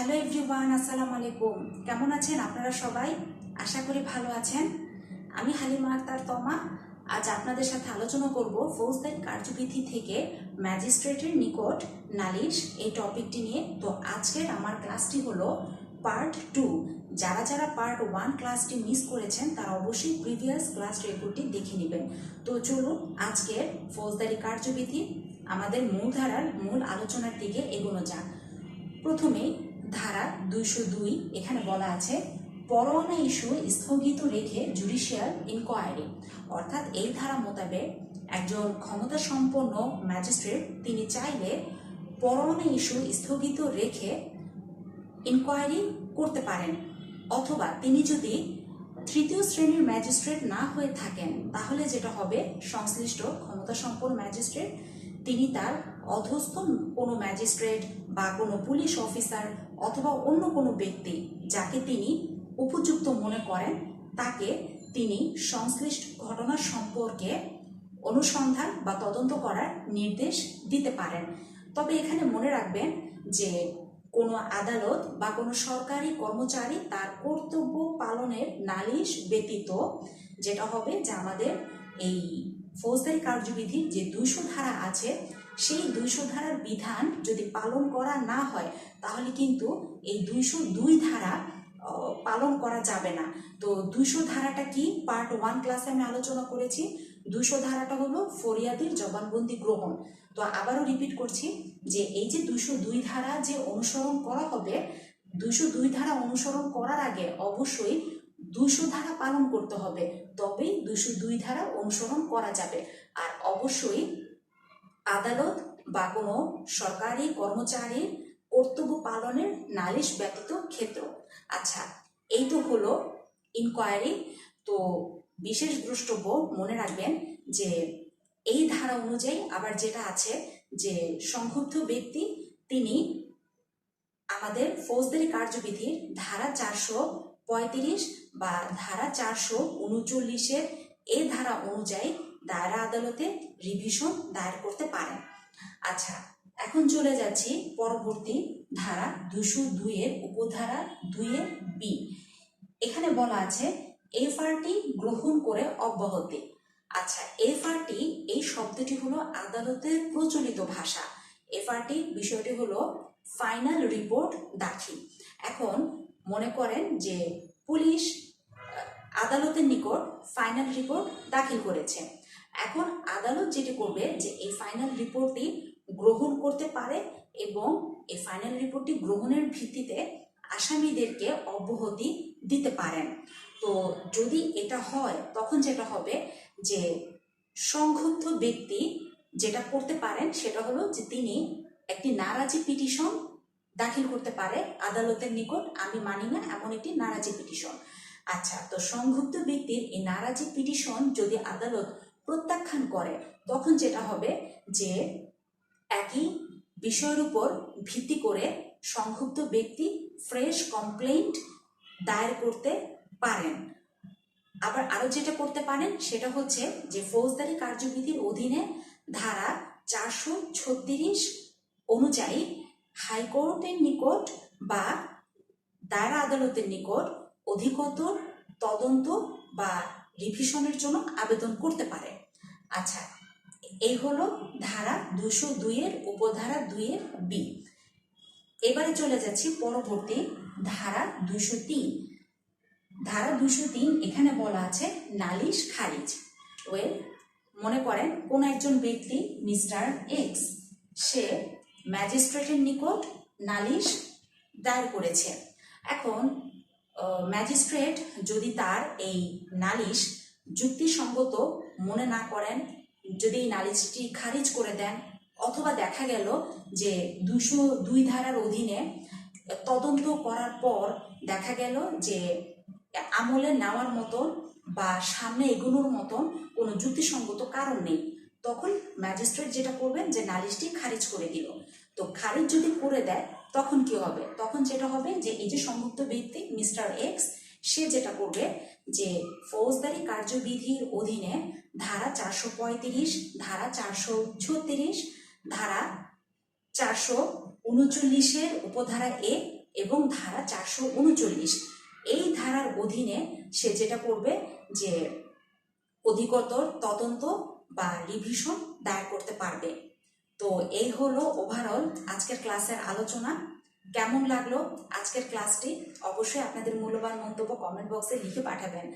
Hello everyone, আসসালামু আলাইকুম। কেমন আছেন আপনারা সবাই? আশা করি ভালো আছেন। আমি হালিমা আক্তার তমা। আজ আপনাদের সাথে আলোচনা করব ফৌজদারি কার্যবিধি থেকে ম্যাজিস্ট্রেটের নিকট নালিশ এই টপিকটি নিয়ে। তো আজকের আমার ক্লাসটি হলো পার্ট টু। যারা যারা পার্ট ওয়ান ক্লাসটি মিস করেছেন, তারা অবশ্যই প্রিভিয়াস ক্লাস রেকর্ডটি দেখে নেবেন। তো চলুন আজকের ফৌজদারি কার্যবিধি, আমাদের মূলধারার মূল আলোচনার দিকে এগোনো যাক। প্রথমে ধারা দুইশো দুই এখানে বলা আছে, পরোয়ানা ইস্যু স্থগিত রেখে জুডিশিয়াল ইনকোয়ারি। অর্থাৎ এই ধারা মোতাবেক একজন ক্ষমতা সম্পন্ন ম্যাজিস্ট্রেট তিনি চাইলে পরোয়ানা ইস্যু স্থগিত রেখে ইনকোয়ারি করতে পারেন। অথবা তিনি যদি তৃতীয় শ্রেণির ম্যাজিস্ট্রেট না হয়ে থাকেন, তাহলে যেটা হবে সংশ্লিষ্ট ক্ষমতা সম্পন্ন ম্যাজিস্ট্রেট, তিনি তার অধস্থ কোনো ম্যাজিস্ট্রেট বা কোনো পুলিশ অফিসার অথবা অন্য কোনো ব্যক্তি যাকে তিনি উপযুক্ত মনে করেন, তাকে তিনি সংশ্লিষ্ট ঘটনা সম্পর্কে অনুসন্ধান বা তদন্ত করার নির্দেশ দিতে পারেন। তবে এখানে মনে রাখবেন যে কোনো আদালত বা কোনো সরকারি কর্মচারী তার কর্তব্য পালনের নালিশ ব্যতীত যেটা হবে যে আমাদের এই ফৌজদারি কার্যবিধির যে দুইশো ধারা আছে, সেই দুইশো ধারার বিধান যদি পালন করা না হয়, তাহলে কিন্তু এই দুইশো দুই ধারা পালন করা যাবে না। তো দুইশো ধারাটা কি? পার্ট ওয়ান ক্লাসে আমি আলোচনা করেছি। দুইশো ধারাটা হলো ফরিয়াদির জবানবন্দি গ্রহণ। তো আবারও রিপিট করছি যে এই যে দুইশো দুই ধারা যে অনুসরণ করা হবে, দুইশো দুই ধারা অনুসরণ করার আগে অবশ্যই দুইশো ধারা পালন করতে হবে, তবেই দুশো দুই ধারা অনুসরণ করা যাবে। আর অবশ্যই আদালত বা কোনো সরকারি কর্মচারীর কর্তব্য পালনের নালিশ ব্যতীত ক্ষেত্র। আচ্ছা এই তো হলো ইনকোয়ারি তো বিশেষ দ্রষ্টব্য মনে রাখবেন যে, এই ধারা অনুযায়ী আবার যেটা আছে যে, সংক্ষুব্ধ ব্যক্তি, তিনি আমাদের ফৌজদারি কার্যবিধির ধারা চারশো পঁয়ত্রিশ বা ধারা চারশো উনচল্লিশের এই ধারা অনুযায়ী দায়রা আদালতে রিভিশন দায়ের করতে পারেন। আচ্ছা এখন চলে যাচ্ছি পরবর্তী ধারা দুশো দুইয়ের উপধারা দুইয়ের বি। এখানে বলা আছে, এফআরটি গ্রহণ করে অব্যাহতি। আচ্ছা এফআরটি এই শব্দটি হলো আদালতের প্রচলিত ভাষা। এফআরটি বিষয়টি হলো ফাইনাল রিপোর্ট দাখিল। এখন মনে করেন যে পুলিশ আদালতের নিকট ফাইনাল রিপোর্ট দাখিল করেছে। এখন আদালত যেটি করবে যে এই ফাইনাল রিপোর্টটি গ্রহণ করতে পারে এবং এই ফাইনাল রিপোর্টটি গ্রহণের ভিত্তিতে আসামিদেরকে অব্যাহতি দিতে পারেন। তো যদি এটা হয়, তখন যেটা হবে যে সংক্ষুব্ধ ব্যক্তি যেটা করতে পারেন সেটা হলো যে তিনি একটি নারাজি পিটিশন দাখিল করতে পারে আদালতের নিকট, আমি মানি না, এমন একটি নারাজি পিটিশন। আচ্ছা তো সংক্ষুব্ধ ব্যক্তির এই নারাজি পিটিশন যদি আদালত প্রত্যাখ্যান করে, তখন যেটা হবে যে একই বিষয়ের উপর ভিত্তি করে সংক্ষুব্ধ ব্যক্তি ফ্রেশ কমপ্লেইন্ট দায়ের করতে পারেন। আবার আরও যেটা করতে পারেন, সেটা হচ্ছে যে ফৌজদারি কার্যবিধির অধীনে ধারা চারশো ছত্রিশ অনুযায়ী হাইকোর্টের নিকট বা দায়রা আদালতের নিকট অধিকতর তদন্ত বা রিভিশনের জন্য আবেদন করতে পারে। আচ্ছা এই হলো ধারা দুশো দুইয়ের উপধারা দুইয়ের বি। এবারে চলে যাচ্ছি পরবর্তী ধারা দুশো তিন। ধারা দুশো তিন এখানে বলা আছে নালিশ খারিজ। ওয়েল মনে করেন কোন একজন ব্যক্তি মিস্টার এক্স, সে ম্যাজিস্ট্রেটের নিকট নালিশ দায়ের করেছে। এখন ম্যাজিস্ট্রেট যদি তার এই নালিশ যুক্তিসঙ্গত মনে না করেন, যদি এই নালিশটি খারিজ করে দেন, অথবা দেখা গেল যে দুশো দুই ধারার অধীনে তদন্ত করার পর দেখা গেল যে আমলে নেওয়ার মতন বা সামনে এগোনোর মতন কোনো যুক্তিসঙ্গত কারণ নেই। তখন ম্যাজিস্ট্রেট যেটা করবেন যে নালিশটি খারিজ করে দিল। তো খারিজ যদি করে দেয়, তখন কি হবে? তখন যেটা হবে যে, এই যে সংযুক্ত ব্যক্তি মিস্টার এক্স সে যেটা করবে যে, ফৌজদারি কার্যবিধির অধীনে ধারা চারশো পঁয়ত্রিশ, ধারা চারশো ছত্রিশ, ধারা চারশো উনচল্লিশের উপধারা এ এবং ধারা চারশো উনচল্লিশ। এই ধারার অধীনে সে যেটা করবে যে, অধিকতর তদন্ত বা রিভিশন দায়ের করতে পারবে। তো এই হলো ওভারঅল আজকের ক্লাসের আলোচনা। কেমন লাগল আজকের ক্লাসটি অবশ্যই আপনাদের মূল্যবান মন্তব্য কমেন্ট বক্সে লিখে পাঠাবেন।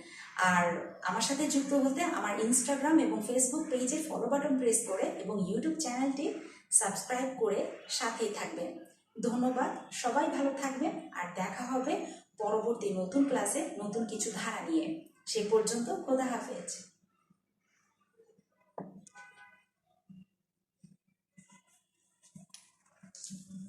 আর আমার সাথে যুক্ত হতে আমার ইনস্টাগ্রাম এবং ফেসবুক পেজের ফলো বাটন প্রেস করে এবং ইউটিউব চ্যানেলটি সাবস্ক্রাইব করে সাথেই থাকবেন। ধন্যবাদ, সবাই ভালো থাকবেন আর দেখা হবে পরবর্তী নতুন ক্লাসে নতুন কিছু ধারা নিয়ে। সে পর্যন্ত খোদা হাফেজ।